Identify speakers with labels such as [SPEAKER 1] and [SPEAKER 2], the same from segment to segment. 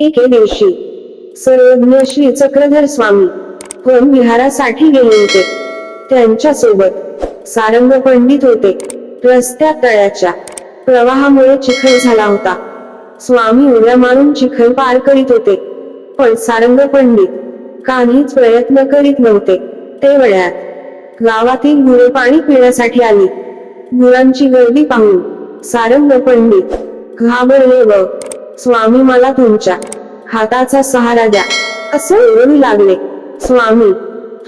[SPEAKER 1] एके दिवशी. सर्वज्ञ श्री चक्रधर स्वामी पण विहारासाठी गेले होते. त्यांच्यासोबत सारंग पंडित होते. रस्त्या तळ्याच्या प्रवाहामुळे चिखल झाला होता. स्वामी उड्या मारून चिखल पार करीत होते. पण सारंग पंडित काहीच प्रयत्न करीत नव्हते. ते वळ्यात गावातील गुरे पाणी पिण्यासाठी आली. गुरांची गर्दी पाहून सारंग पंडित घाबरले व स्वामी मला तुमच्या हाताचा सहारा द्या. असे म्हणू लागले. स्वामी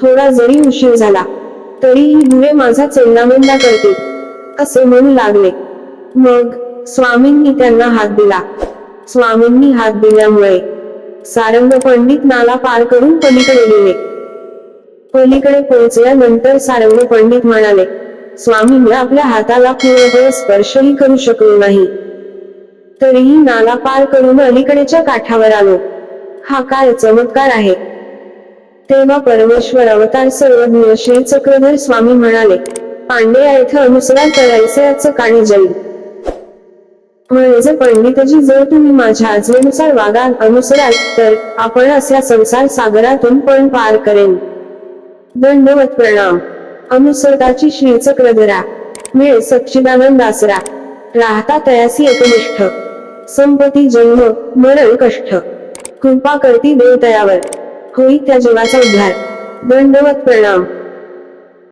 [SPEAKER 1] थोडा जरी उशीर झाला तरीही गुरे माझा चेंडामेंडा करतील. असे म्हणू लागले. मग स्वामींनी त्यांना हात दिला. स्वामींनी हात दिल्यामुळे सारंग पंडित नाला पार करून पलीकडे गेले. पलीकडे पोहोचल्यानंतर सारंग पंडित म्हणाले स्वामींनी आपल्या हाताला पूर्णपणे स्पर्शही करू शकलो नाही. तरीही नाला पार करून अलीकडेच्या काठावर आलो. हा काय चमत्कार आहे. तेव्हा परमेश्वर अवतार सर्वज्ञ श्री चक्रधर स्वामी म्हणाले पांडे येथे अनुसरण करायचे याचं काणी जाईल म्हणजे पंडितजी जर तुम्ही माझ्या आज्ञेनुसार वागाल अनुसराल तर आपण अशा संसार सागरातून पण पार करेन. दंडवत प्रणाम. अनुसरताची श्री चक्रधरा मिळे सच्चिदानंद आसरा राहता तयासी एकनिष्ठ. संपती जन्म मरण कष्ट. कृपा करती देव तयावर होई त्या जीवाचा उद्धार. दंडवत प्रणाम.